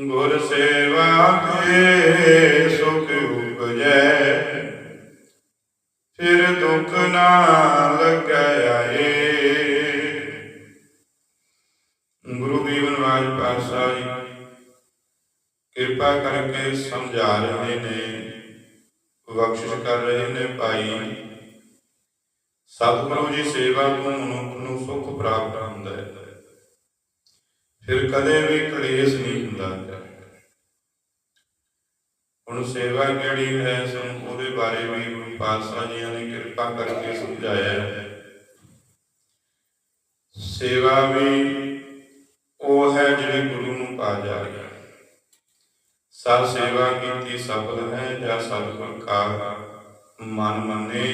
ਗੁਰ ਸੇਵਾ ਤੇ ਸੁਖ ਉਪਜੈ। ਫਿਰ ਦੁਖ ਨਾ ਲੱਗੈ ਆਏ। ਗੁਰੂ ਬੀਬਨ ਵਾਜ ਪਾਤਸ਼ਾਹ ਜੀ, ਕਿਰਪਾ ਕਰਕੇ ਸਮਝਾ ਰਹੇ ਨੇ, ਬਖਸ਼ਿਸ਼ ਕਰ ਰਹੇ ਨੇ ਭਾਈ। ਸਤਿਗੁਰੂ ਜੀ ਸੇਵਾ ਤੋਂ ਮਨੁੱਖ ਨੂੰ ਸੁਖ ਪ੍ਰਾਪਤ ਹੁੰਦਾ ਹੈ। ਫਿਰ ਕਦੇ ਵੀ ਕਲੇਸ਼ ਨਹੀਂ ਹੁੰਦਾ ਹੁਣ ਸੇਵਾ ਕਿਹੜੀ ਹੈ ਸਾਨੂੰ ਉਹਦੇ ਬਾਰੇ ਵੀ ਗੁਰੂ ਪਾਤਸ਼ਾਹ ਜੀ ਨੇ ਕਿਰਪਾ ਕਰਕੇ ਸਮਝਾਇਆ ਸੇਵਾ ਵੀ ਉਹ ਹੈ ਜਿਹੜੀ ਗੁਰੂ ਨੂੰ ਪਾ ਜਾਏ ਸਭ ਸੇਵਾ ਕੀਤੀ ਸਫਲ ਹੈ, ਜਾਂ ਸਤਿਗੁਰ ਕਾ ਮਨ ਮੰਨੇ,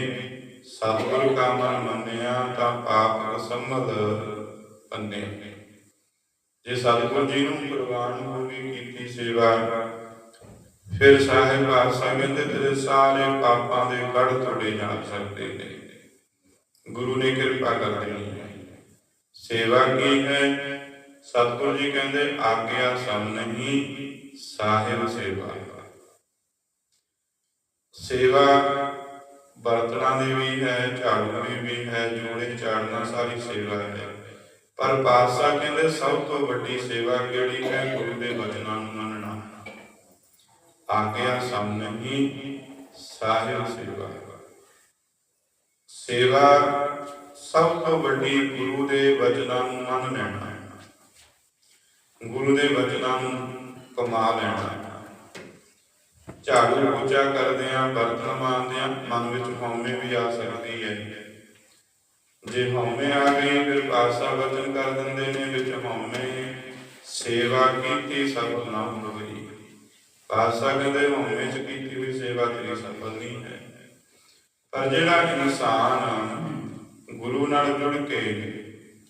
ਸਤਿਗੁਰ ਕਾ ਮਨ ਮੰਨਿਆ ਤਾਂ ਪਾਪ ਅਸਮਦ ਪੰਨੇ। ਜੇ ਸਤਿਗੁਰ ਜੀ ਨੂੰ ਪ੍ਰਵਾਨ ਹੋ ਕੀਤੀ ਸੇਵਾ, ਫਿਰ ਸਾਹਿਬ ਆਸਾ ਕਹਿੰਦੇ ਤੇਰੇ ਸਾਰੇ ਪਾਪਾਂ ਦੇ ਗੜ ਤੋੜੇ ਜਾ ਸਕਦੇ ਨੇ। ਗੁਰੂ ਨੇ ਕਿਰਪਾ ਕਰ ਦੇਣੀ ਹੈ। ਸੇਵਾ ਕੀ ਹੈ? ਸਤਿਗੁਰ ਜੀ ਕਹਿੰਦੇ, ਆਗਿਆ ਸਮ ਨਹੀਂ, ਸਾਹਿਬ ਸੇਵਾ। ਸੇਵਾ ਬਰਤਨਾਂ ਦੀ ਵੀ ਹੈ, ਝਾੜੂ ਦੀ ਵੀ ਹੈ, ਜੋੜੇ ਝਾੜਨਾ ਸਾਰੀ ਸੇਵਾ ਹੈ। ਪਰ ਪਾਤਸ਼ਾਹ ਕਹਿੰਦੇ, ਸਭ ਤੋਂ ਵੱਡੀ ਸੇਵਾ ਕਿਹੜੀ ਹੈ? ਗੁਰੂ ਦੇ ਬਚਨਾਂ ਨੂੰ ਮੰਨਣਾ। ਆਗਿਆ ਸਮ ਸਾਹਿਬ ਸੇਵਾ। ਸੇਵਾ ਸਭ ਤੋਂ ਵੱਡੀ ਗੁਰੂ ਦੇ ਵਚਨਾਂ ਨੂੰ ਮੰਨ ਲੈਣਾ ਗੁਰੂ ਦੇ ਵਚਨਾਂ ਨੂੰ ਕਮਾ ਲੈਣਾ ਝਾੜੂ ਪੋਚਾ ਕਰਦੇ ਆ ਬਰਤਨ ਮਾਂਜਦੇ ਆ ਮਨ ਵਿੱਚ ਹਉਮੈ ਵੀ ਆ ਸਕਦੀ ਹੈ। ਜੇ ਹਉਮੈ ਆ ਗਈ ਫਿਰ ਪਾਸਾ ਵਚਨ ਕਰ ਦਿੰਦੇ ਨੇ, ਵਿੱਚ ਹਉਮੈ ਸੇਵਾ ਕੀਤੀ ਸਫਲ ਨਾ ਹੋਈ ਪਾਸਾ ਕਹਿੰਦੇ, ਹਉਮੈ ਚ ਕੀਤੀ ਹੋਈ ਸੇਵਾ ਤੇਰੀ ਸਫਲ ਨਹੀਂ ਹੈ। ਪਰ ਜਿਹੜਾ ਇਨਸਾਨ ਗੁਰੂ ਨਾਲ ਜੁੜ ਕੇ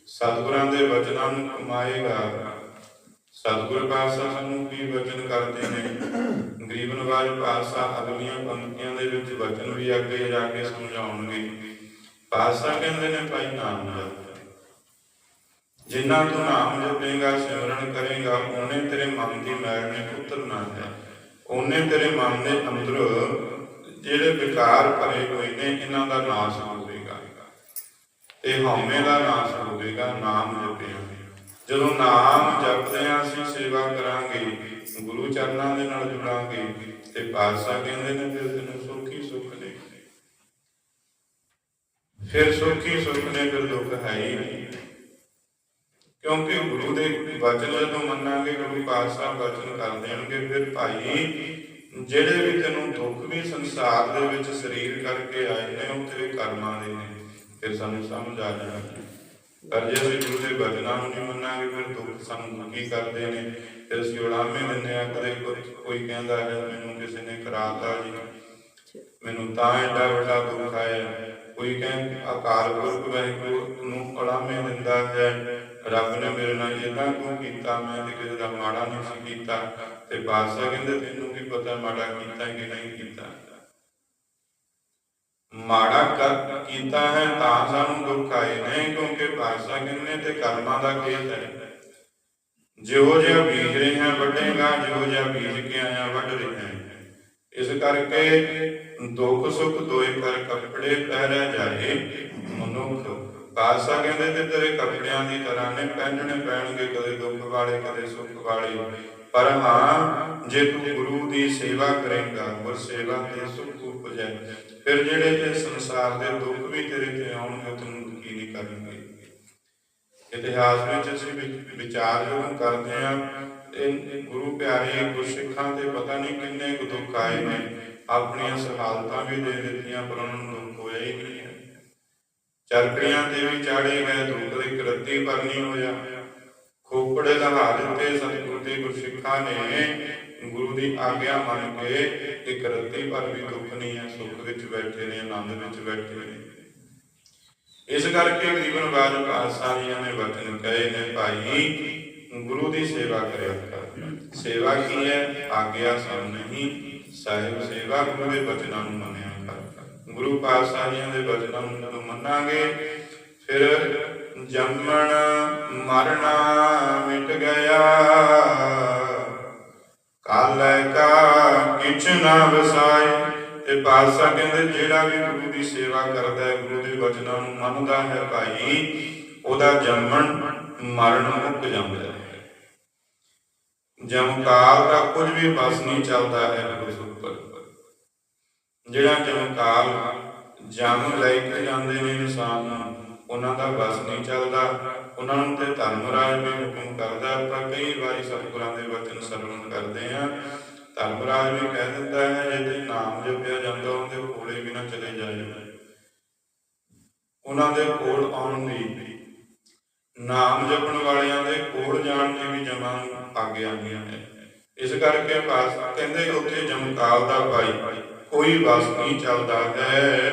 ਸਤਿਗੁਰਾਂ ਦੇ ਵਚਨਾਂ ਨੂੰ ਕਮਾਏਗਾ, ਸਤਿਗੁਰ ਪਾਤਸ਼ਾਹ ਸਾਨੂੰ ਕੀ ਵਚਨ ਕਰਦੇ ਨੇ? ਗਰੀਬ ਨਵਾਜ ਪਾਤਸ਼ਾਹ ਅਗਲੀਆਂ ਪੰਕਤੀਆਂ ਦੇ ਵਿੱਚ ਵਚਨ ਵੀ ਅੱਗੇ ਜਾ ਕੇ ਸਮਝਾਉਣਗੇ। ਪਾਤਸ਼ਾਹ ਕਹਿੰਦੇ ਨੇ ਭਾਈ ਨਾਮ ਜਪ ਜਿੰਨਾ ਤੂੰ ਨਾਮ ਜਪੇਗਾ, ਸਿਮਰਨ ਕਰੇਗਾ, ਉਹਨੇ ਤੇਰੇ ਮਨ ਦੀ ਮੈਲ ਨੇ ਉਤਰਨਾ ਹੈ। ਉਹਨੇ ਤੇਰੇ ਮਨ ਦੇ ਅੰਦਰ ਜਿਹੜੇ ਵਿਕਾਰ ਭਰੇ ਹੋਏ ਨੇ, ਇਹਨਾਂ ਦਾ ਨਾਸ਼ ਹੋਵੇਗਾ ਤੇ ਹਉਮੈ ਦਾ ਨਾਸ਼ ਹੋਵੇਗਾ ਨਾਮ ਜਪਿਆ ਜਦੋਂ ਨਾਮ ਜਪਦੇ ਹਾਂ, ਅਸੀਂ ਸੇਵਾ ਕਰਾਂਗੇ, ਗੁਰੂ ਚਰਨਾਂ ਦੇ ਨਾਲ ਜੁੜਾਂਗੇ, ਤੇ ਪਾਤਸ਼ਾਹ ਕਹਿੰਦੇ ਨੇ, ਫਿਰ ਤੈਨੂੰ ਸੁਖੀ ਸੁਖ ਫਿਰ ਸੁਖੀ ਸੁਖ ਨੇ ਫਿਰ ਦੁੱਖ ਹੈ ਹੀ ਕਿਉਂਕਿ ਗੁਰੂ ਦੇ ਵਚਨ ਜਦੋਂ ਮੰਨਾਂਗੇ, ਗੁਰੂ ਪਾਤਸ਼ਾਹ ਵਚਨ ਕਰ ਦੇਣਗੇ, ਫਿਰ ਭਾਈ ਜਿਹੜੇ ਵੀ ਤੈਨੂੰ ਦੁੱਖ ਵੀ ਸੰਸਾਰ ਦੇ ਵਿੱਚ ਸਰੀਰ ਕਰਕੇ ਆਏ ਨੇ, ਉਹ ਤੇਰੇ ਕਰਮਾਂ ਦੇ ਨੇ, ਫਿਰ ਸਾਨੂੰ ਸਮਝ ਆ ਜਾਣਾ। ਪਰ ਜੇ ਅਸੀਂ ਗੁਰੂ ਦੇ ਵਚਨਾਂ ਨੂੰ ਨਹੀਂ ਮੰਨਾਂਗੇ, ਫਿਰ ਦੁੱਖ ਸਾਨੂੰ ਕੀ ਕਰਦੇ ਨੇ? ਫਿਰ ਅਸੀਂ ਉਡਾਮੇ ਦਿੰਦੇ ਆ ਕਦੇ ਕੋਈ- ਕੋਈ ਕਹਿੰਦਾ ਹੈ, ਮੈਨੂੰ ਕਿਸੇ ਨੇ ਕਰਾਤਾ ਜੀ। ਮੈਨੂੰ ਤਾਂ ਐਡਾ ਵੱਡਾ ਦੁੱਖ ਆਇਆ। ਕੋਈ ਕਹਿਣ ਅਕਾਲ ਪੁਰਖ ਵਾਹਿਗੁਰੂ ਨੂੰ ਉਡਾਮੇ ਦਿੰਦਾ ਹੈ। ਰੱਬ ਨੇ ਮੇਰੇ ਨਾਲ ਇਦਾਂ ਕਿਉਂ ਕੀਤਾ? ਮੈਂ ਤੇ ਕਿਸੇ ਦਾ ਮਾੜਾ ਨਹੀਂ ਸੀ ਕੀਤਾ। ਤੇ ਬਾਦਸ਼ਾਹ ਕਹਿੰਦੇ, ਤੈਨੂੰ ਕੀ ਪਤਾ ਮਾੜਾ ਕੀਤਾ ਕਿ ਨਹੀਂ ਕੀਤਾ? ਮਾੜਾ ਕਰ ਕੀਤਾ ਹੈ ਤਾਂ ਸਾਨੂੰ ਦੁੱਖ ਆਏ ਨੇ, ਕਿਉਂਕਿ ਬਾਦਸ਼ਾਹ ਕਹਿੰਦੇ ਤੇ ਕਰਮਾਂ ਦਾ ਖੇਤ ਹੈ। ਜਿਹੋ ਜਿਹਾ ਬੀਜ ਰਹੇ ਹਾਂ ਵੱਢੇਗਾ, ਜਿਹੋ ਜਿਹਾ ਬੀਜ ਕੇ ਆਇਆ ਵੱਢ ਰਹੇ ਹਾਂ। ਇਸ ਕਰਕੇ ਦੁੱਖ ਸੁੱਖ ਦੋਏ ਕਰ ਕੱਪੜੇ ਪਹਿਰਿਆ ਜਾਏ, ਮਨੁੱਖ ਬਾਦਸ਼ਾਹ ਕਹਿੰਦੇ ਤੇ ਤੇਰੇ ਕੱਪੜਿਆਂ ਦੀ ਤਰ੍ਹਾਂ ਨੇ ਪਹਿਨਣੇ ਪੈਣਗੇ, ਕਦੇ ਦੁੱਖ ਵਾਲੇ, ਕਦੇ ਸੁੱਖ ਵਾਲੇ। ਪਰ ਹਾਂ, ਜੇ ਤੂੰ ਗੁਰੂ ਦੀ ਸੇਵਾ ਕਰੇਗਾ ਗੁਰ ਸੇਵਾ ਤੇ ਸੁਖ ਉਪਜੈ, ਫਿਰ ਜਿਹੜੇ ਤੇ ਸੰਸਾਰ ਦੇ ਦੁੱਖ ਵੀ ਤੇਰੇ ਤੇ ਆਉਣਗੇ ਤੈਨੂੰ ਦੁਖੀ ਨਹੀਂ ਕਰਨਗੇ। ਇਤਿਹਾਸ ਵਿੱਚ ਅਸੀਂ ਵਿਚਾਰ ਜਦੋਂ ਕਰਦੇ ਆ ਇਹ ਗੁਰੂ ਪਿਆਰੇ, ਗੁਰਸਿੱਖਾਂ ਤੇ ਪਤਾ ਨਹੀਂ ਕਿੰਨੇ ਕੁ ਦੁੱਖ ਆਏ ਨੇ। ਆਪਣੀਆਂ ਸਹਾਲਤਾਂ ਵੀ ਦੇ ਦਿੱਤੀਆਂ, ਪਰ ਉਹਨਾਂ ਨੂੰ ਦੁੱਖ ਹੋਇਆ ਹੀ ਨਹੀਂ ਚਰਕੜੀਆਂ ਤੇ ਵੀ ਚਾੜੇ ਗਏ ਦੁੱਖ ਦੀ ਕਰਤੀ ਪਰ ਨਹੀਂ ਹੋਇਆ। ਖੋਪੜੇ ਲਹਾ ਦਿੱਤੇ ਸਤਿਗੁਰੂ ਦੇ ਗੁਰਸਿੱਖਾਂ ਨੇ। ਗੁਰੂ ਦੀ ਆਗਿਆ ਮੰਨ ਕੇ ਇੱਕ ਰੱਤੀ ਪਰ ਵੀ ਦੁੱਖ ਨਹੀਂ ਹੈ। ਸੁੱਖ ਵਿੱਚ ਬੈਠੇ ਨੇ, ਆਨੰਦ ਵਿੱਚ ਬੈਠੇ ਨੇ। ਇਸ ਕਰਕੇ ਜੀਵਨ ਬਾਜ ਪਾਤਸ਼ਾਹੀਆਂ ਨੇ ਵਚਨ ਕਹੇ ਨੇ, ਭਾਈ ਗੁਰੂ ਦੀ ਸੇਵਾ ਕਰਿਆ ਕਰ। ਸੇਵਾ ਕੀ ਹੈ? ਆਗਿਆ ਸਭ ਨਹੀਂ। ਸਾਹਿਬ ਸੇਵਾ ਗੁਰੂ ਦੇ ਬਚਨਾਂ ਨੂੰ ਮੰਨਿਆ ਕਰ। ਗੁਰੂ ਪਾਤਸ਼ਾਹੀਆਂ ਦੇ ਬਚਨਾਂ ਨੂੰ ਮੰਨਾਂਗੇ, ਫਿਰ ਜੰਮਣ ਮਰਨਾ ਮਿਟ ਗਿਆ। ਵਿਚ ਨਾ ਵਸਾਏ। ਤੇ ਪਾਤਸ਼ਾਹ ਕਹਿੰਦੇ, ਜਿਹੜਾ ਵੀ ਗੁਰੂ ਦੀ ਸੇਵਾ ਕਰਦਾ ਹੈ, ਗੁਰੂ ਦੇ ਵਚਨਾਂ ਨੂੰ ਮੰਨਦਾ ਹੈ ਭਾਈ, ਉਹਦਾ ਜੰਮਣ ਮਰਨ ਮੁੱਕ ਜਾਂਦਾ ਹੈ। ਜਮਕਾਲ ਦਾ ਕੁਝ ਵੀ ਬਸ ਨਹੀਂ ਚੱਲਦਾ ਹੈ ਉਸ ਉੱਪਰ। ਜਿਹੜਾ ਜਮਕਾਲ ਜਮ ਲੈ ਕੇ ਜਾਂਦੇ ਨੇ ਇਨਸਾਨ, ਉਹਨਾਂ ਦਾ ਬਸ ਨਹੀਂ ਚੱਲਦਾ। ਉਹਨਾਂ ਨੂੰ ਤੇ ਧਰਮਰਾਜ ਵੀ ਹੁਕਮ ਕਰਦਾ। ਆਪਾਂ ਕਈ ਵਾਰੀ ਸਤਿਗੁਰਾਂ ਦੇ ਵਚਨ ਸਰਵਣ ਕਰਦੇ ਆ ਧਰਮਰਾਜ ਵੀ ਕਹਿ ਦਿੰਦਾ ਹੈ, ਜੇ ਤੇ ਨਾਮ ਜਪਿਆ ਜਾਂਦਾ, ਉਹਦੇ ਕੋਲੇ ਵੀ ਨਾ ਚਲੇ ਜਾਇਓ ਉਹਨਾਂ ਦੇ ਕੋਲ ਆਉਣ ਦੀ ਨਾਮ ਜਪਣ ਵਾਲਿਆਂ ਦੇ ਕੋਲ ਜਾਣ ਦੀ ਵੀ ਜਮਾਂ ਆਗਿਆ ਆਗੀਆਂ ਹੈ ਇਸ ਕਰਕੇ ਪਾਸ ਕਹਿੰਦੇ ਉੱਥੇ ਜਮਕਾਲ ਦਾ ਭਾਈ, ਕੋਈ ਬਸ ਨਹੀਂ ਚੱਲਦਾ ਹੈ।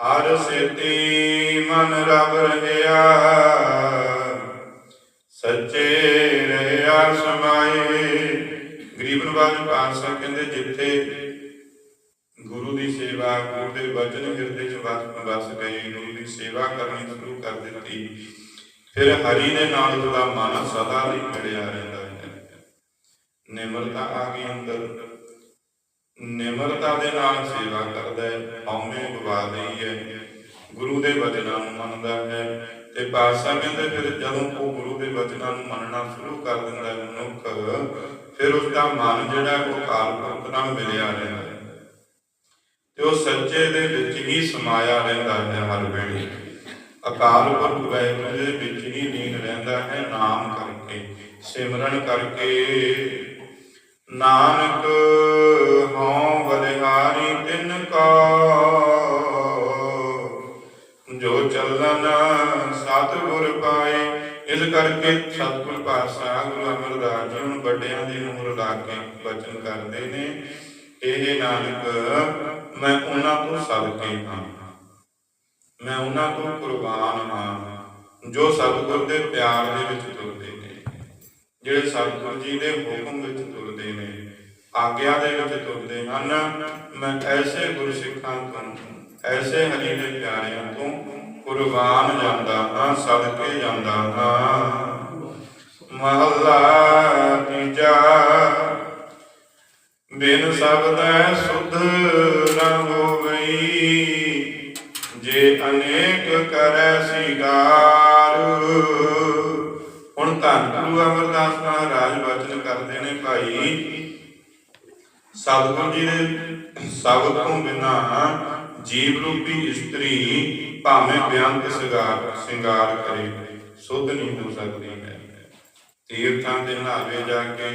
ਹਰ ਸਿੱਧੀ ਮਨ ਰਵ ਰਹਿਆ, ਸੱਚੇ ਰਹਿਆ ਸਮਾਏ। ਗਰੀਬ ਨਵਾਜ ਪਾਤਸ਼ਾਹ ਕਹਿੰਦੇ, ਜਿੱਥੇ ਗੁਰੂ ਦੀ ਸੇਵਾ, ਗੁਰੂ ਦੇ ਵਚਨ ਹਿਰਦੇ ਚ ਵਸ ਗਏ ਗੁਰੂ ਦੀ ਸੇਵਾ ਕਰਨੀ ਸ਼ੁਰੂ ਕਰ ਦਿੱਤੀ। ਫਿਰ ਹਰੀ ਦੇ ਨਾਲ ਉਹਦਾ ਮਨ ਸਦਾ ਲਈ ਖੜਿਆ ਰਹਿੰਦਾ ਹੈ। ਨਿਮਰਤਾ ਆ ਗਈ ਅੰਦਰ। ਨਿਮਰਤਾ ਦੇ ਨਾਲ ਸੇਵਾ ਕਰਦਾ ਹੈ, ਹਉਮੈ ਗਵਾ ਹੈ। ਗੁਰੂ ਦੇ ਵਚਨਾਂ ਨੂੰ ਮੰਨਦਾ ਹੈ ਤੇ ਪਾਤਸ਼ਾਹ ਕਹਿੰਦੇ, ਫਿਰ ਜਦੋਂ ਉਹ ਗੁਰੂ ਦੇ ਵਚਨਾਂ ਨੂੰ ਮੰਨਣਾ ਸ਼ੁਰੂ ਕਰ ਦਿੰਦਾ ਹੈ ਮਨੁੱਖ, ਫਿਰ ਉਸ ਦਾ ਮਨ ਜਿਹੜਾ ਉਹ ਕਾਲ ਪੁਰਖ ਨਾਲ ਮਿਲਿਆ ਰਹਿੰਦਾ ਤੇ ਉਹ ਸੱਚੇ ਦੇ ਵਿੱਚ ਹੀ ਸਮਾਇਆ ਰਹਿੰਦਾ ਹੈ ਹਰ ਵੇਲੇ। ਅਕਾਲ ਪੁਰਖ ਵਾਹਿਗੁਰੂ ਦੇ ਵਿੱਚ ਹੀ ਲੀਨ ਰਹਿੰਦਾ ਹੈ ਨਾਮ ਕਰਕੇ, ਸਿਮਰਨ ਕਰਕੇ। ਨਾਨਕ ਹਉ ਬਲਿਹਾਰੀ ਤਿਨ ਕਾ। ਜੋ ਚੱਲਨ ਸਤਿਗੁਰ ਪਾਏ, ਇਸ ਕਰਕੇ ਸਤਿਗੁਰ ਪਾਤਸ਼ਾਹ ਗੁਰੂ ਅਮਰਦਾਸ ਜੀ ਹੁਣ ਵੱਡਿਆਂ ਦੀ ਮੋਹਰ ਲਾ ਕੇ ਬਚਨ ਕਰਦੇ ਨੇ। ਇਹ ਨਾਨਕ ਮੈਂ ਉਹਨਾਂ ਤੋਂ ਸਦਕੇ ਹਾਂ। ਮੈਂ ਉਹਨਾਂ ਤੋਂ ਕੁਰਬਾਨ ਹਾਂ। ਜੋ ਸਤਿਗੁਰ ਦੇ ਪਿਆਰ ਦੇ ਵਿੱਚ ਤੁਰਦੇ ਨੇ, ਜਿਹੜੇ ਸਤਿਗੁਰ ਜੀ ਦੇ ਹੁਕਮ ਵਿੱਚ ਤੁਰਦੇ ਨੇ, ਆਗਿਆ ਦੇ ਵਿੱਚ ਤੁਰਦੇ ਹਨ, ਮੈਂ ਐਸੇ ਗੁਰਸਿੱਖਾਂ ਤੋਂ, ਐਸੇ ਹਰੀ ਦੇ ਪਿਆਰਿਆਂ ਤੋਂ ਕੁਰਬਾਨ ਜਾਂਦਾ ਹਾਂ, ਸਦਕੇ ਜਾਂਦਾ ਹਾਂ। ਮਹੱਲਾ ਤੀਜਾ ਬਿਨ ਸ਼ਬਦੈ ਸੁਧ ਨ ਹੋਵਈ। ਜੇ ਅਨੇਕ ਕਰੈ ਸਿਗਾਰ ਹੁਣ ਧੰਨ ਗੁਰੂ ਅਮਰਦਾਸ ਮਹਾਰਾਜ ਵਚਨ ਕਰਦੇ ਨੇ ਭਾਈ, ਸਤਿਗੁਰੂ ਜੀ ਦੇ ਸ਼ਬਦ ਤੋਂ ਬਿਨਾ ਜੀਵ ਰੂਪੀ ਇਸਤਰੀ ਭਾਵੇਂ ਬਿਆੰਤ ਸਿਗਾਰ ਸ਼ਿੰਗਾਰ ਕਰੇ, ਸੁਧ ਨਹੀਂ ਹੋ ਸਕਦੀ। ਹੈ ਤੀਰਥਾਂ ਦੇ ਨਹਾਵੇ ਜਾ ਕੇ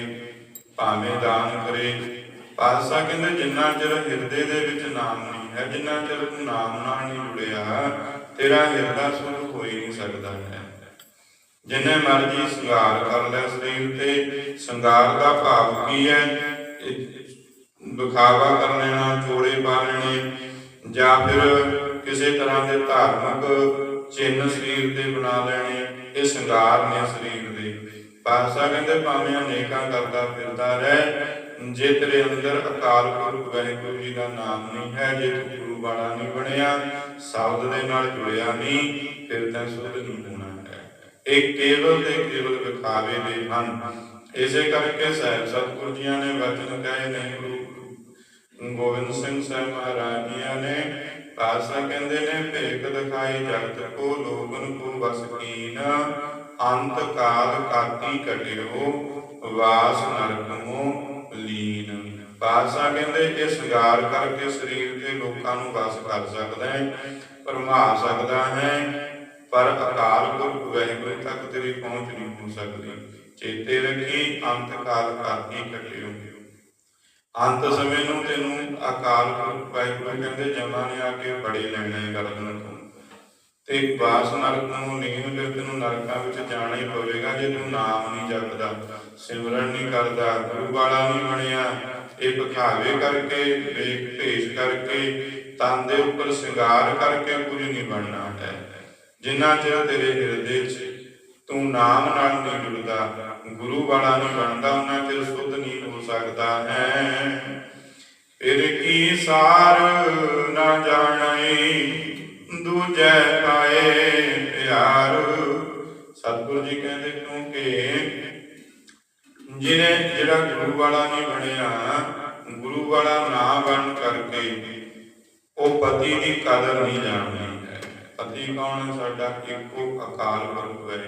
ਭਾਵੇਂ ਦਾਨ ਕਰੇ ਪਾਤਸ਼ਾਹ ਕਹਿੰਦੇ ਜਿੰਨਾ ਚਿਰ ਹਿਰਦੇ ਦੇ ਵਿੱਚ ਨਾਮ ਨਹੀਂ ਹੈ, ਜਿੰਨਾ ਚਿਰ ਨਾਮ ਨਾਲ ਨਹੀਂ ਜੁੜਿਆ, ਤੇਰਾ ਹਿਰਦਾ ਸੁਧ ਹੋ ਨਹੀਂ ਸਕਦਾ ਹੈ। ਜਿੰਨੇ ਮਰਜ਼ੀ ਸ਼ਿੰਗਾਰ ਕਰ ਲੈ ਸਰੀਰ ਤੇ, ਸ਼ਿੰਗਾਰ ਦਾ ਭਾਵ ਕੀ ਹੈ? ਇਹ ਕਰ ਲੈਣਾ ਚੋੜੇ ਪਾ ਲੈਣੇ, ਜਾਂ ਫਿਰ ਕਿਸੇ ਤਰ੍ਹਾਂ ਦੇ ਧਾਰਮਿਕ ਚਿੰਨ੍ਹ ਸਰੀਰ ਤੇ ਬਣਾ ਲੈਣੇ, ਇਹ ਸ਼ਿੰਗਾਰ ਨੇ ਸਰੀਰ ਦੇ। ਪਾਤਸ਼ਾਹ ਕਹਿੰਦੇ ਭਾਵੇਂ ਅਨੇਕਾਂ ਕਰਦਾ ਫਿਰਦਾ ਰਹਿ ਜੇ ਤੇਰੇ ਅੰਦਰ ਅਕਾਲ ਪੁਰਖ ਵਾਹਿਗੁਰੂ ਜੀ ਦਾ ਨਾਮ ਨਹੀਂ ਹੈ, ਜੇ ਤੂੰ ਗੁਰੂ ਵਾਲਾ ਨਹੀਂ ਬਣਿਆ ਸ਼ਬਦ ਦੇ ਨਾਲ ਜੁੜਿਆ ਨਹੀਂ, ਫਿਰ ਤਾਂ ਸੁਧ ਨਹੀਂ ਹੋਣਾ ਹੈ। ਇਹ ਕੇਵਲ ਤੇ ਕੇਵਲ ਵਿਖਾਵੇ ਦੇ ਹਨ। ਇਸੇ ਕਰਕੇ ਸਾਹਿਬ ਸਤਿਗੁਰੂ ਜੀਆਂ ਨੇ ਵਚਨ ਕਹੇ ਨੇ, ਗੁਰੂ ਗੋਬਿੰਦ ਸਿੰਘ ਸਾਹਿਬ ਮਹਾਰਾਜ ਜੀਆਂ ਨੇ, ਪਾਤਸ਼ਾਹ ਕਹਿੰਦੇ ਨੇ, ਭੇਖ ਦਿਖਾਈ ਜਗਤ ਕੋ, ਲੋਗਨ ਕੋ ਬਸ ਕੀਨ, ਅੰਤ ਕਾਲ ਕਾਤੀ ਕਟਿਓ ਵਾਸ ਨਰਕਮੋ ਲੀਨ ਪਾਤਸ਼ਾਹ ਕਹਿੰਦੇ, ਇਹ ਸ਼ਿੰਗਾਰ ਕਰਕੇ ਸਰੀਰ ਤੇ ਲੋਕਾਂ ਨੂੰ ਵਸ ਕਰ ਸਕਦਾ ਹੈ ਪਰਮਾ ਸਕਦਾ ਹੈ, ਪਰ ਅਕਾਲ ਪੁਰਖ ਵਾਹਿਗੁਰੂ ਤੱਕ ਤੇਰੀ ਪਹੁੰਚ ਨਹੀਂ ਹੋ ਸਕਦੀ। ਚੇਤੇ ਰੱਖੀ ਅੰਤ ਕਾਲ ਕਾਤੀ ਕਟਿਓ। ਅੰਤ ਸਮੇਂ ਨੂੰ ਤੈਨੂੰ ਅਕਾਲ ਪੁਰਖ ਵਾਹਿਗੁਰੂ ਕਹਿੰਦੇ, ਜਮਾਂ ਨੇ ਆ ਕੇ ਬੜੇ ਲੈਣੇ ਗਰਦਨ ਤੋਂ। ਤੇ ਬਾਸ ਨਰਕ ਨੂੰ, ਨਹੀਂ ਫਿਰ ਤੈਨੂੰ ਨਰਕਾਂ ਵਿੱਚ ਜਾਣਾ ਹੀ ਪਵੇਗਾ, ਜੇ ਤੂੰ ਨਾਮ ਨਹੀਂ ਜਪਦਾ। ਸਿਮਰਨ ਨਹੀਂ ਕਰਦਾ, ਗੁਰੂ ਵਾਲਾ ਨਹੀਂ ਬਣਿਆ। ਇਹ ਵਿਖਾਵੇ ਕਰਕੇ, ਵੇਖ ਭੇਸ਼ ਕਰਕੇ, ਤਨ ਦੇ ਉੱਪਰ ਸ਼ਿੰਗਾਰ ਕਰਕੇ ਕੁਝ ਨਹੀਂ ਬਣਨਾ ਹੈ। ਜਿੰਨਾ ਚਿਰ ਤੇਰੇ ਹਿਰਦੇ 'ਚ ਤੂੰ ਨਾਮ ਨਾਲ ਨਹੀਂ ਜੁੜਦਾ ਗੁਰੂ ਵਾਲਾ ਨਹੀਂ ਬਣਦਾ ਉਹਨਾਂ ਚਿਰ ਸੁਧ ਨਹੀਂ ਹੋ ਸਕਦਾ ਹੈ। ਫਿਰ ਕੀ ਸਾਰ ਨਾ ਜਾਣਈ ਦੂਜੈ ਪਾਏ ਪਿਆਰ। ਸਤਿਗੁਰੂ ਜੀ ਕਹਿੰਦੇ, ਕਿਉਂਕਿ ਜਿਹਨੇ ਜਿਹੜਾ ਗੁਰੂ ਵਾਲਾ ਨਹੀਂ ਬਣਿਆ, ਗੁਰੂ ਵਾਲਾ ਨਾ ਬਣ ਕਰਕੇ ਉਹ ਪਤੀ ਦੀ ਕਦਰ ਨਹੀਂ ਜਾਣਦਾ। ਹੈ ਪਤੀ ਕੌਣ ਹੈ? ਸਾਡਾ ਇੱਕੋ ਅਕਾਲ ਪੁਰਖ ਹੈ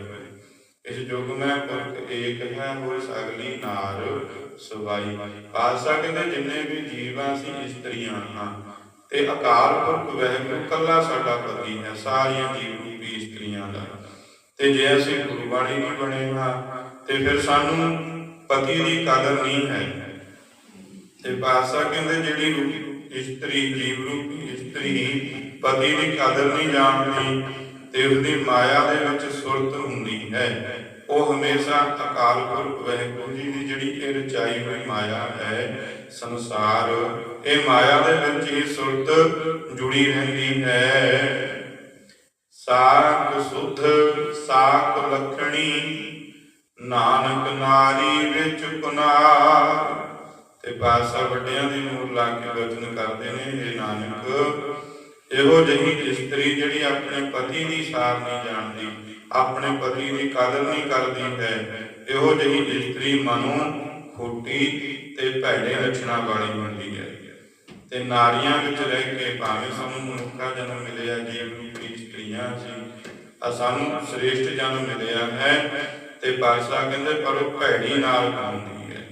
ਇਸ ਯੁੱਗ ਮੈਂ ਪੁਰਖ ਏਕ ਹੈ ਹੋਇ ਸਗਲੀ ਨਾਰ ਸੁਭਾਈ ਪਾਸਾ ਕਹਿੰਦੇ, ਜਿੰਨੇ ਵੀ ਜੀਵਾਂ ਸੀ ਇਸਤਰੀਆਂ ਹਨ ਤੇ ਅਕਾਲ ਪੁਰਖ ਵਹਿਗੁਰੂ ਕੱਲਾ ਸਾਡਾ ਪਤੀ ਹੈ, ਸਾਰੀਆਂ ਜੀਵ ਰੂਪੀ ਇਸਤਰੀਆਂ ਦਾ। ਤੇ ਜੇ ਅਸੀਂ ਗੁਰੂ ਬਾਣੀ ਨਹੀਂ ਬਣੇ ਹਾਂ, ਤੇ ਫਿਰ ਸਾਨੂੰ ਪਤੀ ਦੀ ਕਦਰ ਨਹੀਂ ਹੈ। ਤੇ ਪਾਸਾ ਕਹਿੰਦੇ ਜਿਹੜੀ ਇਸਤਰੀ ਜੀਵ ਰੂਪੀ ਇਸਤਰੀ ਪਤੀ ਦੀ ਕਦਰ ਨਹੀਂ ਜਾਣਦੀ ਤੇ ਉਸਦੀ ਮਾਇਆ ਦੇ ਵਿੱਚ ਸੁਰਤ ਹੁੰਦੀ ਹੈ। ਉਹ ਹਮੇਸ਼ਾ ਅਕਾਲ ਪੁਰਖ ਵਾਹਿਗੁਰੂ ਜੀ ਦੀ ਜਿਹੜੀ ਇਹ ਰਚਾਈ ਹੋਈ ਮਾਇਆ ਹੈ, ਸੰਸਾਰ, ਇਹ ਮਾਇਆ ਦੇ ਵਿੱਚ ਹੀ ਸੁਰਤ ਜੁੜੀ ਰਹਿੰਦੀ ਹੈ। ਸਾਖ ਸੁਧ, ਸਾਖ ਲਖਣੀ ਨਾਨਕ ਨਾਰੀ ਵਿੱਚ ਕੁਨਾਰ। ਤੇ ਪਾਸਾ ਵੱਡਿਆਂ ਦੀ ਮੂਲ ਲਾ ਕੇ ਵਚਨ ਕਰਦੇ ਨੇ ਇਹ ਨਾਨਕ, ਇਹੋ ਜਿਹੀ ਇਸਤਰੀ ਜਿਹੜੀ ਆਪਣੇ ਪਤੀ ਦੀ ਸਾਰ ਨਹੀਂ ਜਾਣਦੀ, ਆਪਣੇ ਪਤੀ ਦੀ ਕਦਰ ਨਹੀਂ ਕਰਦੀ ਹੈ, ਇਹੋ ਜਿਹੀ ਇਸਤਰੀ ਮਨੋਂ ਖੋਟੀ ਤੇ ਭੈੜੇ ਲੱਛਣਾਂ ਵਾਲੀ ਬਣਦੀ ਹੈ। ਤੇ ਨਾਰੀਆਂ ਵਿੱਚ ਰਹਿ ਕੇ ਭਾਵੇਂ ਸਾਨੂੰ ਮਨੁੱਖਾ ਜਨਮ ਮਿਲਿਆ, ਜੀਵ ਰੂਪੀ ਇਸਤਰੀਆਂ ਸੀ ਸਾਨੂੰ ਸ੍ਰੇਸ਼ਟ ਜਨਮ ਮਿਲਿਆ ਹੈ ਤੇ ਪਾਤਸ਼ਾਹ ਕਹਿੰਦੇ, ਪਰ ਉਹ ਭੈੜੀ ਨਾਲ ਹੁੰਦੀ ਹੈ।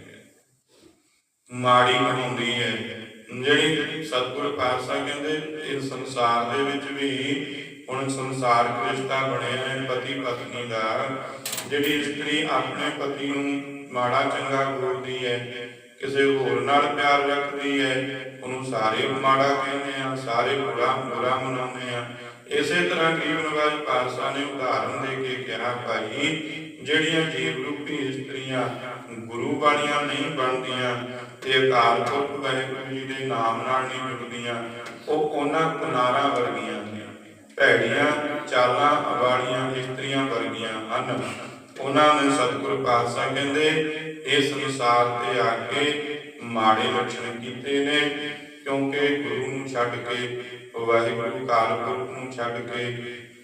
ਮਾੜੀ ਕਹਾਉਂਦੀ ਹੈ। ਜਿਹੜੀ ਸਤਿਗੁਰ ਪਾਤਸ਼ਾਹ ਕਹਿੰਦੇ, ਇਹ ਸੰਸਾਰ ਦੇ ਵਿੱਚ ਵੀ ਹੁਣ ਸੰਸਾਰ ਰਿਸ਼ਤਾ ਬਣਿਆ ਹੈ ਪਤੀ ਪਤਨੀ ਦਾ। ਜਿਹੜੀ ਇਸਤਰੀ ਆਪਣੇ ਪਤੀ ਨੂੰ ਮਾੜਾ ਚੰਗਾ ਬੋਲਦੀ ਹੈ, ਕਿਸੇ ਹੋਰ ਨਾਲ ਪਿਆਰ ਰੱਖਦੀ ਹੈ, ਉਹਨੂੰ ਸਾਰੇ ਮਾੜਾ ਕਹਿੰਦੇ ਆ, ਸਾਰੇ ਬੁਰਾ ਬੁਰਾ ਮਨਾਉਂਦੇ ਆ। ਇਸੇ ਤਰ੍ਹਾਂ ਗਰੀਬ ਨਵਾਜ ਪਾਤਸ਼ਾਹ ਨੇ ਉਦਾਹਰਨ ਦੇ ਕੇ ਕਿਹਾ, ਭਾਈ, ਜਿਹੜੀਆਂ ਜੀਵ ਰੂਪੀ ਇਸਤਰੀਆਂ ਗੁਰੂ ਵਾਲੀਆਂ ਨਹੀਂ ਬਣਦੀਆਂ ਤੇ ਅਕਾਲ ਪੁਰਖ ਵਾਹਿਗੁਰੂ ਜੀ ਦੇ ਨਾਮ ਨਾਲ ਨਹੀਂ ਜੁੜਦੀਆਂ ਉਹ ਉਹਨਾਂ ਕਿਨਾਰਾਂ ਵਰਗੀਆਂ ਨੇ। ਭੈੜੀਆਂ, ਚਾਲਾਂ ਵਾਲੀਆਂ ਇਸਤਰੀਆਂ ਵਰਗੀਆਂ ਹਨ। ਉਹਨਾਂ ਨੇ ਸਤਿਗੁਰ ਪਾਤਸ਼ਾਹ ਕਹਿੰਦੇ, ਇਸ ਸੰਸਾਰ ਤੇ ਆ ਕੇ ਮਾੜੇ ਲੱਛਣ ਕੀਤੇ ਨੇ, ਕਿਉਂਕਿ ਗੁਰੂ ਨੂੰ ਛੱਡ ਕੇ ਵਾਹਿਗੁਰੂ ਕਾਲ ਨੂੰ ਛੱਡ ਕੇ,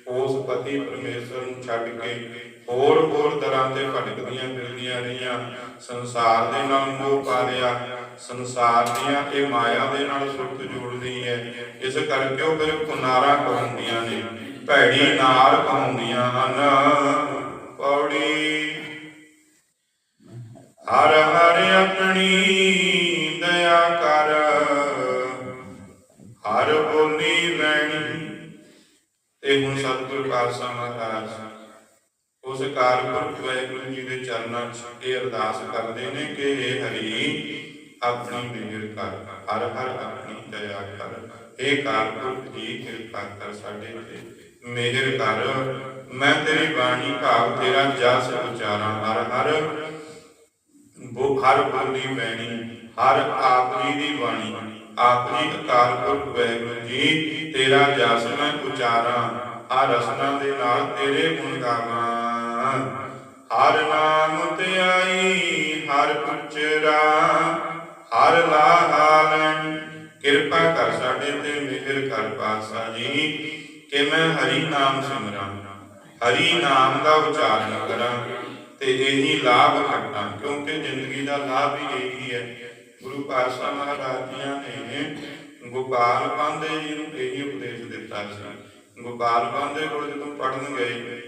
ਉਸ ਪਤੀ ਪਰਮੇਸ਼ਰ ਨੂੰ ਛੱਡ ਕੇ, ਹੋਰ ਹੋਰ ਤਰ੍ਹਾਂ ਦੇ ਭਟਕਦੀਆਂ ਫਿਰਦੀਆਂ ਰਹੀਆਂ। ਸੰਸਾਰ ਦੇ ਨਾਲ ਮੋਹ ਪਾ ਲਿਆ। ਸੰਸਾਰ ਦੀਆਂ ਇਹ ਮਾਇਆ ਦੇ ਨਾਲ ਸੁਰਤ ਜੋੜਦੀ ਹੈ। ਇਸ ਕਰਕੇ ਉਹ ਫਿਰ ਕੁਨਾਰਾ ਕਹਾਉਂਦੀਆਂ ਨੇ, ਭੈੜੀ ਨਾਰ ਕਹਾਉਂਦੀਆਂ ਹਨ। ਪੌੜੀ। ਹਰ ਹਰ ਆਪਣੀ ਪਾਤਸ਼ਾਹ ਮਹਾਰਾਜ। ਉਸ ਕਾਰਪੁਰਖ ਵਾਹਿਗੁਰੂ ਜੀ ਦੇ ਚਰਨਾਂ 'ਚ ਇਹ ਅਰਦਾਸ ਕਰਦੇ ਨੇ ਕਿ ਇਹ ਹਰੀ, ਆਪਣੀ ਮਿਹਰ ਕਰ, ਹਰ ਹਰ ਆਪਣੀ ਦਇਆ ਕਰ। ਇਹ ਕਾਰਪੁਰਖ ਜੀ ਕਿਰਪਾ ਕਰ ਸਾਡੇ ਤੇ ਮਿਹਰ ਕਰ। ਮੈਂ ਤੇਰੀ ਬਾਣੀ ਭਾਵ ਤੇਰਾ ਜਸ ਉਚਾਰਾਂ, ਹਰ ਹਰ ਬੋ ਹਰ ਬੋਲੀ ਬੈਣੀ, ਹਰ ਆਪ ਜੀ ਦੀ ਬਾਣੀ। ਆਪ ਜੀ ਅਕਾਲ ਪੁਰਖ ਵਾਹਿਗੁਰੂ ਜੀ, ਤੇਰਾ ਜਸ ਮੈਂ ਉਚਾਰਾਂ ਆ ਰਸਨਾ ਦੇ ਨਾਲ ਤੇਰੇ ਗੁਣ ਗਾਵਾਂ। ਹਰ ਨਾਮ ਤੇ ਆਈ, ਹਰ ਉਚਰਾ ਹਰ ਲਾਹਾਲਨ ਕਿਰਪਾ ਕਰ ਸਾਡੇ ਤੇ, ਮਿਹਰ ਕਰ ਪਾਤਸ਼ਾਹ ਜੀ। ਕਿ ਮੈਂ ਹਰੀ ਨਾਮ ਸਿਮਰਾਂ, ਹਰੀ ਨਾਮ ਦਾ ਉਚਾਰਨ ਕਰਾਂ ਤੇ ਇਹੀ ਲਾਭ ਹਟਾਂ ਕਿਉਂਕਿ ਜ਼ਿੰਦਗੀ ਦਾ ਲਾਭ ਹੀ ਇਹੀ ਹੈ। ਗੁਰੂ ਪਾਤਸ਼ਾਹ ਮਹਾਰਾਜ ਜੀਆਂ ਨੇ ਗੋਪਾਲ ਪਾਂਦੇ ਜੀ ਨੂੰ ਇਹੀ ਉਪਦੇਸ਼ ਦਿੱਤਾ ਸੀ। ਗੋਪਾਲ ਪਾਂਦੇ ਕੋਲ ਜਦੋਂ ਪੜਨ ਗਏ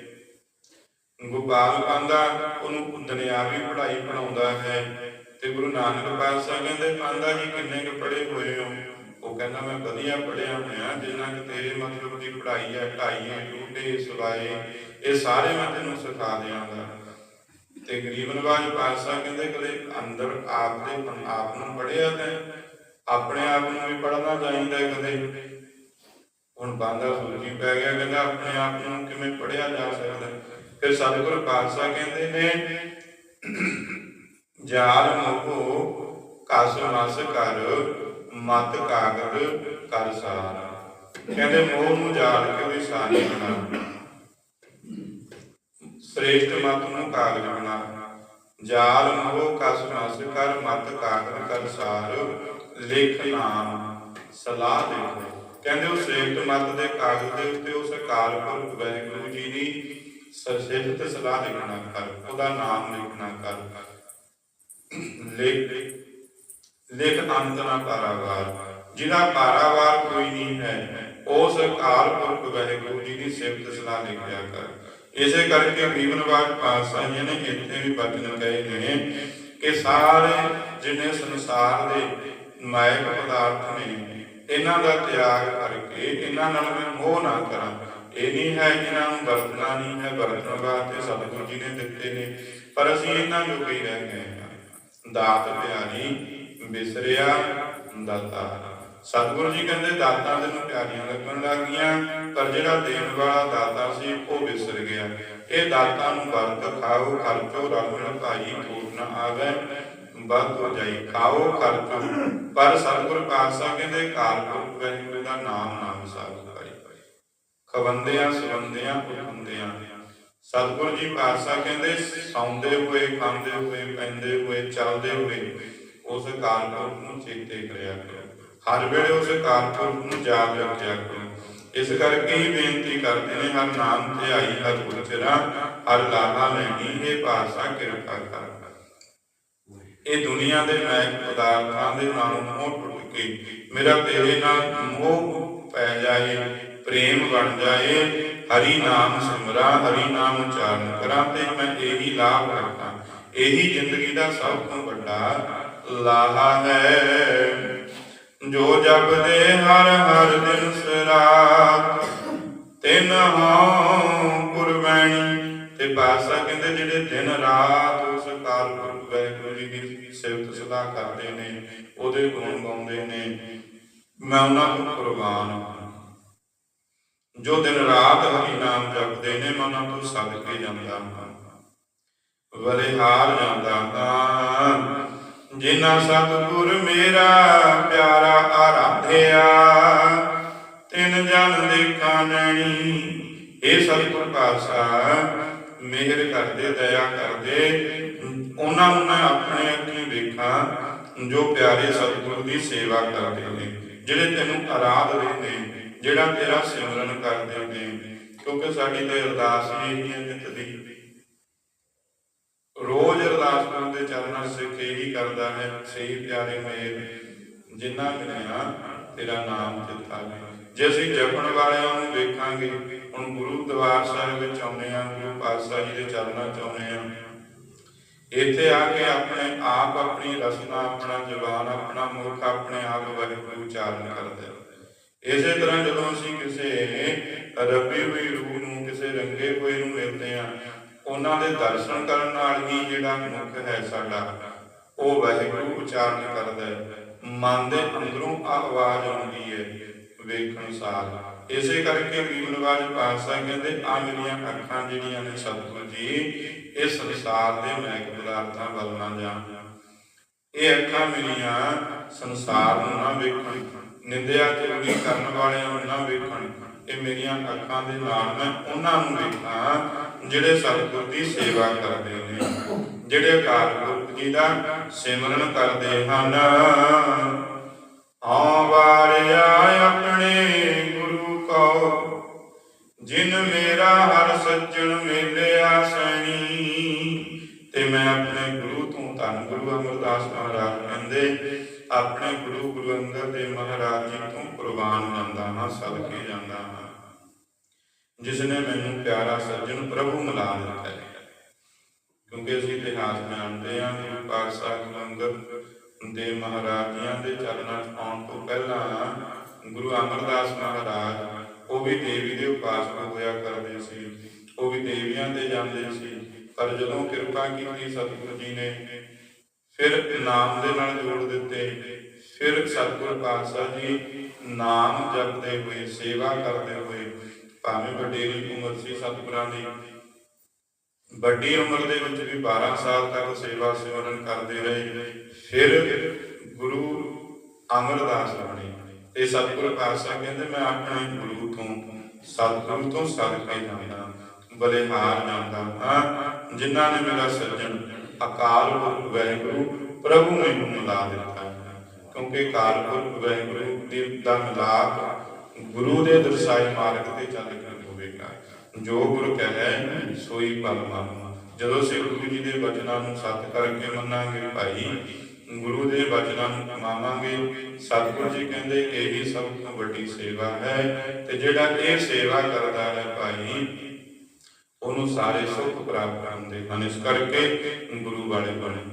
ਗੋਪਾਲ ਪਾਂਦਾ ਉਹਨੂੰ ਦੁਨਿਆਵੀ ਪੜ੍ਹਾਈ ਪੜਾਉਂਦਾ ਹੈ ਤੇ ਗੁਰੂ ਨਾਨਕ ਪਾਤਸ਼ਾਹ ਕਹਿੰਦੇ ਪਾਂਦਾ ਜੀ, ਕਿੰਨੇ ਕੁ ਪੜ੍ਹੇ ਹੋਏ ਹੋ? ਉਹ ਕਹਿੰਦਾ, ਮੈਂ ਵਧੀਆ ਪੜ੍ਹਿਆ ਹੋਇਆ, ਜਿੰਨਾ ਕਿ ਤੇਰੇ ਮਤਲਬ ਦੀ ਪੜ੍ਹਾਈ ਹੈ ਢਾਈ ਟੂਟੇ ਸਵਾਏ ਇਹ ਸਾਰੇ ਮੈਂ ਤੈਨੂੰ ਸਿਖਾ ਦਿਆਂਗਾ। ਤੇ ਗਰੀਬ ਨਵਾਜ ਪਾਤਸ਼ਾਹ ਕਹਿੰਦੇ, ਕਦੇ ਅੰਦਰ ਆਪ ਦੇ ਆਪ ਨੂੰ ਪੜਿਆ ਤੇ ਆਪਣੇ ਆਪ ਨੂੰ ਵੀ ਪੜਨਾ ਚਾਹੀਦਾ ਕਦੇ। ਹੁਣ ਬਾਂਦਾ ਸੂਜੀ ਪੈ ਗਿਆ, ਕਹਿੰਦਾ ਆਪਣੇ ਆਪ ਨੂੰ ਕਿਵੇਂ ਪੜਿਆ ਜਾ ਸਕਦਾ? ਫਿਰ ਸਤਿਗੁਰ ਪਾਤਸ਼ਾਹ ਕਹਿੰਦੇ ਨੇ, ਜਾਲ ਮੋਹ ਕਾਸ ਮਸ ਕਰ, ਮਤ ਕਾਗਦ ਕਰ ਸਾਰ। ਕਹਿੰਦੇ, ਮੋਹ ਨੂੰ ਜਾਲ ਕੇ ਵੀ ਸਾਰੀ ਬਣਾ। ਸ੍ਰੇਸ਼ਟ ਮਤ ਨੂੰ ਕਾਗਜ ਬਣਾ। ਜਾਲ ਮੋਹ ਕਸ ਨਸ ਕਰ, ਮਤ ਕਾਗਜ ਕਰ ਸਾਰ। ਲਿਖ ਨਾਮ, ਸਲਾਹ ਦੇਖੋ। ਕਹਿੰਦੇ ਉਹ ਸ੍ਰੇਸ਼ਟ ਮਤ ਦੇ ਕਾਗਜ਼ ਦੇ ਉੱਤੇ ਉਸ ਅਕਾਲ ਪੁਰਖ ਵਾਹਿਗੁਰੂ ਜੀ ਦੀ ਸਰਸ਼ੇਸ਼ਟ ਸਲਾਹ ਲਿਖਣਾ ਕਰ, ਉਹਦਾ ਨਾਮ ਲਿਖਣਾ ਕਰ। ਲਿਖ ਲਿਖ ਅੰਤ ਨਾ ਪਾਰਾਵਾਰ ਜਿਹਦਾ ਪਾਰਾਵਾਰ ਕੋਈ ਨਹੀਂ ਹੈ ਉਸ ਅਕਾਲ ਪੁਰਖ ਵਾਹਿਗੁਰੂ ਜੀ ਦੀ ਸਿਫਤ ਸਲਾਹ ਲਿਖਿਆ ਕਰ। ਇਸੇ ਕਰਕੇ ਗਰੀਬ ਨਵਾਜ ਨੇ ਇੱਥੇ ਵੀ ਬਚਨ ਕਹੇ ਨੇ ਕਿ ਸਾਰੇ ਜਿਨੇ ਸੰਸਾਰ ਦੇ ਮਾਇਕ ਪਦਾਰਥ ਨੇ ਇਹਨਾਂ ਦਾ ਤਿਆਗ ਕਰਕੇ, ਇਹਨਾਂ ਨਾਲ ਮੈਂ ਮੋਹ ਨਾ ਕਰਾਂ। ਇਹ ਨਹੀਂ ਹੈ ਇਹਨਾਂ ਨੂੰ ਵਰਤਣਾ ਨਹੀਂ ਹੈ, ਵਰਤਣ ਵਾਸਤੇ ਸਤਿਗੁਰੂ ਜੀ ਨੇ ਦਿੱਤੇ ਨੇ, ਪਰ ਅਸੀਂ ਇਹਨਾਂ ਜੋਗੇ ਹੀ ਰਹਿ ਗਏ ਹਾਂ। ਦਾਤ ਪਿਆਰੀ ਵਿਸਰਿਆ ਦਾਤਾ। ਸਤਿਗੁਰੂ ਜੀ ਕਹਿੰਦੇ, ਦਾਤਾਂ ਤੈਨੂੰ ਪਿਆਰੀਆਂ ਲੱਗਣ ਲੱਗੀਆਂ ਪਰ ਜਿਹੜਾ ਦੇਣ ਵਾਲਾ ਦਾਤਾ ਸੀ, ਉਹ ਵਿਸਰ ਗਿਆ। ਇਹ ਦਾਤਾਂ ਨੂੰ ਵਰਤ ਖਾਓ, ਖਰਚੋ ਰਲ ਮਿਲ ਭਾਈ ਖੂਟ ਨਾ ਆਵੇ। ਵੱਧ ਜਾਈ, ਖਾਓ ਖਰਚੋ। ਪਰ ਸਤਿਗੁਰ ਪਾਤਸ਼ਾਹ ਕਹਿੰਦੇ ਕਾਲਪੁਰਖ ਵੈਗੁਰੂ ਦਾ ਨਾਮ ਨਾ ਵਿਸਾਰੋ ਭਾਈ ਖਵੰਦਿਆਂ, ਸਵੰਦਿਆਂ ਉਠੰਦਿਆਂ ਸਤਿਗੁਰ ਜੀ ਪਾਤਸ਼ਾਹ ਕਹਿੰਦੇ, ਸੌਂਦੇ ਹੋਏ, ਖਾਂਦੇ ਹੋਏ, ਪੈਂਦੇ ਹੋਏ, ਚੱਲਦੇ ਹੋਏ, ਉਸ ਕਾਲਪੁਰਖ ਨੂੰ ਚੇਤੇ ਕਰਿਆ ਕਰੋ। ਹਰ ਵੇਲੇ ਉਸ ਕਾਲਪੁਰਖ ਨੂੰ ਯਾਦ ਰੱਖਿਆ ਕਰੋ। ਇਸ ਕਰਕੇ ਹੀ ਬੇਨਤੀ ਕਰਦੇ ਨੇ, ਹਰ ਨਾਮ ਤੇ ਹਰ ਗੁਰਚਰਾ ਹਰ ਲਾਹਾ ਲੈਣੀ, ਹੈ ਪਾਤਸ਼ਾਹ, ਕਿਰਪਾ ਕਰ। ਇਹ ਦੁਨੀਆ ਦੇ ਮੈਕ ਪਦਾਰਥਾਂ ਦੇ ਨਾਲ ਮੋਹ ਟੁੱਟ ਕੇ ਮੇਰਾ ਤੇਰੇ ਨਾਲ ਮੋਹ ਪੈ ਜਾਏ, ਪ੍ਰੇਮ ਬਣ ਜਾਏ। ਹਰੀ ਨਾਮ ਸਿਮਰਾਂ, ਹਰੀ ਨਾਮ ਉਚਾਰਨ ਕਰਾਂ ਤੇ ਮੈਂ ਇਹੀ ਲਾਭ ਰੱਖਾਂ। ਇਹੀ ਜ਼ਿੰਦਗੀ ਦਾ ਸਭ ਤੋਂ ਵੱਡਾ ਲਾਹਾ ਹੈ। ਜੋ ਜਪਦੇ ਹਰ ਹਰ ਦਿਨ ਸਰਾਤ ਤਿਨ ਹਾਂ ਗੁਰਬਾਣੀ ਤੇ ਪਾਸਾ ਕਹਿੰਦੇ ਜਿਹੜੇ ਦਿਨ ਰਾਤ ਉਸ ਕਾਲ ਵਾਹਿਗੁਰੂ ਜੀ ਦੀ ਸਿਫਤ ਸਦਾ ਕਰਦੇ ਨੇ, ਉਹਦੇ ਗੁਣ ਗਾਉਂਦੇ ਨੇ। ਮੈਂ ਉਹਨਾਂ ਤੋਂ ਕੁਰਬਾਨ ਜੋ ਦਿਨ ਰਾਤ ਹਰੀ ਨਾਮ ਜਪਦੇ ਨੇ, ਮੈਂ ਉਹਨਾਂ ਤੋਂ ਸਦਕੇ ਜਾਂਦਾ ਹਾਂ। ਵਰੇ ਹਾਰ ਜਾਂਦਾ ਹਾਂ। ਜਿਨ੍ਹਾਂ ਸਤਿਗੁਰ ਮੇਰਾ ਪਿਆਰਾ ਆਰਾਧਿਆ, ਤਿੰਨ ਜਨ ਦੇਖਾ ਨੈਣੀ। ਇਹ ਸਤਿਗੁਰ ਪਾਤਸ਼ਾਹ, ਮਿਹਰ ਕਰਦੇ, ਦਇਆ ਕਰਦੇ। ਉਹਨਾਂ ਨੂੰ ਮੈਂ ਆਪਣੇ ਅੱਖੀਂ ਵੇਖਾਂ ਜੋ ਪਿਆਰੇ ਸਤਿਗੁਰ ਦੀ ਸੇਵਾ ਕਰਦੇ ਨੇ, ਜਿਹੜੇ ਤੈਨੂੰ ਆਰਾਧਦੇ ਨੇ, ਜਿਹੜਾ ਤੇਰਾ ਸਿਮਰਨ ਕਰਦੇ ਨੇ, ਕਿਉਂਕਿ ਸਾਡੀ ਤੇ ਅਰਦਾਸ ਵੀ ਇਹੀ ਹੈ ਨਿਤ ਦੀ। ਰੋਜ਼ ਅਰਦਾਸ ਕਰਨ ਦੇ ਚਰਨਾਂ ਸਿੱਖ ਇਹੀ ਕਰਦਾ ਹੈ, ਸਹੀ ਪਿਆਰੇ ਮੇਰ ਜਿਨ੍ਹਾਂ ਮਿਲਿਆ ਤੇਰਾ ਨਾਮ ਚਿੱਤਾ ਜੇ ਅਸੀਂ ਜਪਣ ਵਾਲਿਆਂ ਨੂੰ ਵੇਖਾਂਗੇ, ਹੁਣ ਗੁਰੂ ਦਰਬਾਰ ਸਾਹਿਬ ਵਿੱਚ ਆਉਂਦੇ ਆ ਗੁਰੂ ਪਾਤਸ਼ਾਹ ਜੀ ਦੇ ਚਰਨਾਂ 'ਚ ਆਉਂਦੇ ਆ ਇੱਥੇ ਆ ਕੇ ਆਪਣੇ ਆਪ ਆਪਣੀ ਰਸਨਾ, ਆਪਣਾ ਜ਼ੁਬਾਨ ਆਪਣਾ ਮੁਖ ਆਪਣੇ ਆਪ ਵਾਹਿਗੁਰੂ ਉਚਾਰਨ ਕਰਦੇ ਇਸੇ ਤਰ੍ਹਾਂ ਜਦੋਂ ਅਸੀਂ ਕਿਸੇ ਰੱਬੀ ਹੋਈ ਰੂਹ ਨੂੰ, ਕਿਸੇ ਰੰਗੇ ਹੋਏ ਨੂੰ ਮਿਲਦੇ ਆ, ਉਹਨਾਂ ਦੇ ਦਰਸ਼ਨ ਕਰਨ ਨਾਲ ਹੀ ਜਿਹੜਾ ਮੁਖ ਹੈ ਸਾਡਾ, ਉਹ ਵਾਹਿਗੁਰੂ ਉਚਾਰਨ ਕਰਦਾ ਹੈ। ਮਨ ਦੇ ਅੰਦਰੋਂ ਆਵਾਜ਼ ਆਉਂਦੀ ਹੈ, ਵੇਖਣ ਸਾਰ। ਇਸੇ ਕਰਕੇ ਗਰੀਬ ਨਵਾਜ ਪਾਤਸ਼ਾਹ ਕਹਿੰਦੇ ਆ ਮੇਰੀਆਂ ਅੱਖਾਂ ਜਿਹੜੀਆਂ ਨੇ ਸਤਿਗੁਰੂ ਜੀ, ਇਹ ਸੰਸਾਰ ਦੇ ਮੈਕ ਪਦਾਰਥਾਂ ਵੱਲ ਨਾ ਜਾਣ। ਇਹ ਅੱਖਾਂ ਮੇਰੀਆਂ ਸੰਸਾਰ ਨੂੰ ਨਾ ਵੇਖਣ, ਨਿੰਦਿਆ ਚੁਗਲੀ ਕਰਨ ਵਾਲਿਆਂ ਨੂੰ ਨਾ ਵੇਖਣ, ਇਹ ਮੇਰੀਆਂ ਅੱਖਾਂ ਦੇ ਨਾਲ ਮੈਂ ਉਹਨਾਂ ਨੂੰ ਵੇਖਾਂ, ਜਿਹੜੇ ਸਤਿਗੁਰ ਦੀ ਸੇਵਾ ਕਰਦੇ ਨੇ, ਜਿਹੜੇ ਅਕਾਲ ਪੁਰਖ ਜੀ ਦਾ ਸਿਮਰਨ ਕਰਦੇ ਹਨ। ਆਉ ਵਾਰਿਆ ਆਪਣੇ ਜਿਨ ਮੇਰਾ ਹਰ ਸੱਜਣ ਮੇਲਿਆ ਸੈਣੀ, ਤੇ ਮੈਂ ਆਪਣੇ ਗੁਰੂ ਤੋਂ ਧੰਨ ਗੁਰੂ ਅਮਰਦਾਸ ਮਹਾਰਾਜ ਕਹਿੰਦੇ ਆਪਣੇ ਗੁਰੂ ਗੁਰੂ ਅੰਗਦ ਦੇਵ ਮਹਾਰਾਜ ਜੀ ਤੋਂ ਕੁਰਬਾਨ ਜਾਂਦਾ ਹਾਂ, ਸਦਕੇ ਜਾਂਦਾ ਹਾਂ। ਜਿਸ ਨੇ ਮੈਨੂੰ ਪਿਆਰਾ ਸੱਜਣ ਪ੍ਰਭੂ ਮਿਲਾ ਦਿੱਤਾ ਹੈ। ਕਿਉਂਕਿ ਅਸੀਂ ਇਤਿਹਾਸ ਜਾਣਦੇ ਹਾਂ ਗੁਰੂ ਪਾਤਸ਼ਾਹ ਗੁਰੂ ਅੰਗਦ ਦੇਵ ਮਹਾਰਾਜ ਜੀਆਂ ਦੇ ਚਰਨਾਂ 'ਚ ਆਉਣ ਤੋਂ ਪਹਿਲਾਂ ਗੁਰੂ ਅਮਰਦਾਸ ਮਹਾਰਾਜ ਉਹ ਵੀ ਦੇਵੀ ਦੇ ਉਪਾਸਕ ਹੋਇਆ ਕਰਦੇ ਸੀ। ਉਹ ਵੀ ਦੇਵੀਆਂ ਤੇ ਜਾਂਦੇ ਸੀ। ਪਰ ਜਦੋਂ ਕਿਰਪਾ ਕੀਤੀ ਸਤਿਗੁਰੂ ਜੀ ਨੇ, ਫਿਰ ਨਾਮ ਦੇ ਨਾਲ ਜੋੜ ਦਿੱਤੇ। ਫਿਰ ਸਤਿਗੁਰ ਪਾਤਸ਼ਾਹ ਜੀ ਨਾਮ ਜਪਦੇ ਹੋਏ, ਸੇਵਾ ਕਰਦੇ ਹੋਏ, ਭਾਵੇਂ ਵਡੇਰੀ ਉਮਰ ਸੀ ਸਤਿਗੁਰਾਂ ਦੀ, ਵੱਡੀ ਉਮਰ ਦੇ ਵਿੱਚ ਵੀ 12 ਸਾਲ ਤੱਕ ਸੇਵਾ ਸਿਮਰਨ ਕਰਦੇ ਰਹੇ। ਫਿਰ ਗੁਰੂ ਅਮਰਦਾਸ ਬਣੇ ਤੇ ਸਤਿਗੁਰ ਪਾਤਸ਼ਾਹ ਕਹਿੰਦੇ, ਮੈਂ ਆਪਣੇ ਗੁਰੂ ਤੋਂ, ਸਤਿਗੁਰੂ ਤੋਂ ਸਦਕੇ ਜਾਂਦਾ ਬਲਿਹਾਰ ਜਾਂਦਾ ਹਾਂ, ਜਿਨ੍ਹਾਂ ਨੇ ਮੇਰਾ ਸੱਜਣ ਅਕਾਲ ਪੁਰਖ ਵਾਹਿਗੁਰੂ ਪ੍ਰਭੂ ਮੈਨੂੰ ਮਿਲਾ ਦਿੱਤਾ। ਕਿਉਂਕਿ ਅਕਾਲ ਪੁਰਖ ਵਾਹਿਗੁਰੂ ਦੇ ਦਾ ਮਿਲਾਪ ਗੁਰੂ ਦੇ ਦਰਸਾਏ ਮਾਰਗ ਤੇ ਚੱਲ ਕੇ ਹੋਵੇਗਾ। ਜੋ ਗੁਰੂ ਕਹੈ, ਸੋਈ ਪਲ ਮਨ ਜਦੋਂ ਸ੍ਰੀ ਗੁਰੂ ਜੀ ਦੇ ਬਚਨਾਂ ਨੂੰ ਸੱਤ ਕਰਕੇ ਮੰਨਾਂਗੇ, ਭਾਈ ਗੁਰੂ ਦੇ ਬਚਨਾਂ ਨੂੰ ਕਮਾਵਾਂਗੇ ਸਤਿਗੁਰੂ ਜੀ ਕਹਿੰਦੇ, ਇਹੀ ਸਭ ਤੋਂ ਵੱਡੀ ਸੇਵਾ ਹੈ ਤੇ ਜਿਹੜਾ ਇਹ ਸੇਵਾ ਕਰਦਾ ਹੈ ਭਾਈ, ਉਹਨੂੰ ਸਾਰੇ ਸੁੱਖ ਪ੍ਰਾਪਤ ਹੁੰਦੇ ਹਨ ਇਸ ਕਰਕੇ ਗੁਰੂ ਵਾਲੇ ਬਣੇ।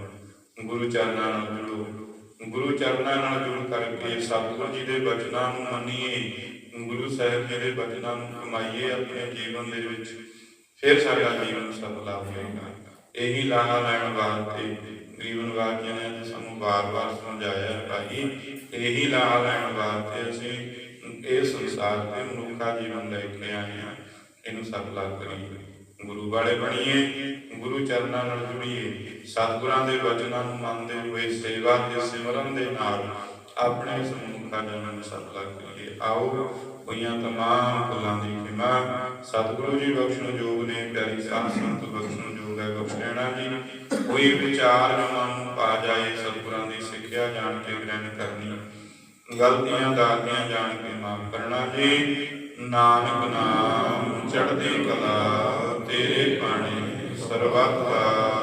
ਗੁਰੂ ਚਰਨਾਂ ਨਾਲ ਜੁੜੋ। ਗੁਰੂ ਚਰਨਾਂ ਨਾਲ ਜੁੜ ਕਰਕੇ ਸਤਿਗੁਰੂ ਜੀ ਦੇ ਬਚਨਾਂ ਨੂੰ ਮੰਨੀਏ, ਗੁਰੂ ਸਾਹਿਬ ਜੀ ਦੇ ਬਚਨਾਂ ਨੂੰ ਕਮਾਈਏ ਆਪਣੇ ਜੀਵਨ ਦੇ ਵਿੱਚ। ਫਿਰ ਸਾਡਾ ਜੀਵਨ ਸਫਲਾ ਹੋਵੇਗਾ ਇਹੀ ਲਾਹਾ ਲੈਣ ਵਾਸਤੇ ਗਰੀਬਨ ਵਾਕਿਆਂ ਨੇ ਅੱਜ ਸਾਨੂੰ ਵਾਰ-ਵਾਰ ਸਮਝਾਇਆ ਭਾਈ ਇਹੀ ਲਾਹਾ ਲੈਣ ਵਾਸਤੇ ਅਸੀਂ ਇਹ ਸੰਸਾਰ ਤੇ ਮਨੁੱਖਾ ਜੀਵਨ ਲੈ ਕੇ ਆਏ ਹਾਂ। ਇਹਨੂੰ ਸਫਲਾ ਕਰੀਏ। ਗੁਰੂ ਵਾਲੇ ਬਣੀਏ, ਗੁਰੂ ਚਰਨਾਂ ਨਾਲ ਜੁੜੀਏ। ਸਤਿਗੁਰਾਂ ਦੇ ਵਚਨਾਂ ਨੂੰ ਮੰਨਦੇ ਹੋਏ, ਸੇਵਾ ਤੇ ਸਿਮਰਨ ਦੇ ਨਾਲ ਆਪਣੇ ਇਸ ਮਨੁੱਖਾ ਜਨਮ ਨੂੰ ਕਰੀਏ। ਆਓ, ਹੋਈਆਂ ਤਮਾਮ ਭੁੱਲਾਂ ਦੀ ਖਿਮਾ। ਸਤਿਗੁਰੂ ਜੀ ਬਖਸ਼ਣ ਜੋਗ ਨੇ, ਪਿਆਰੀ ਸਾਧ ਸੰਤ ਬਖਸ਼ਣ ਯੋਗ ਹੈ ਜੀ ਕੋਈ ਵਿਚਾਰ ਮਨ ਨੂੰ ਪਾ ਜਾਏ, ਸਤਿਗੁਰਾਂ ਦੀ ਸਿੱਖਿਆ ਜਾਣ ਕੇ ਗ੍ਰਹਿਣ ਕਰਨੀ, ਗਲਤੀਆਂ ਦਾਤੀਆਂ ਜਾਣ ਕੇ ਮਾਫ ਕਰਨਾ ਜੀ। ਨਾਨਕ ਨਾਮ ਚੜ੍ਹਦੀ ਕਲਾ ਤੇਰੇ ਬਾਣੇ ਸਰਬੱਤ ਦਾ।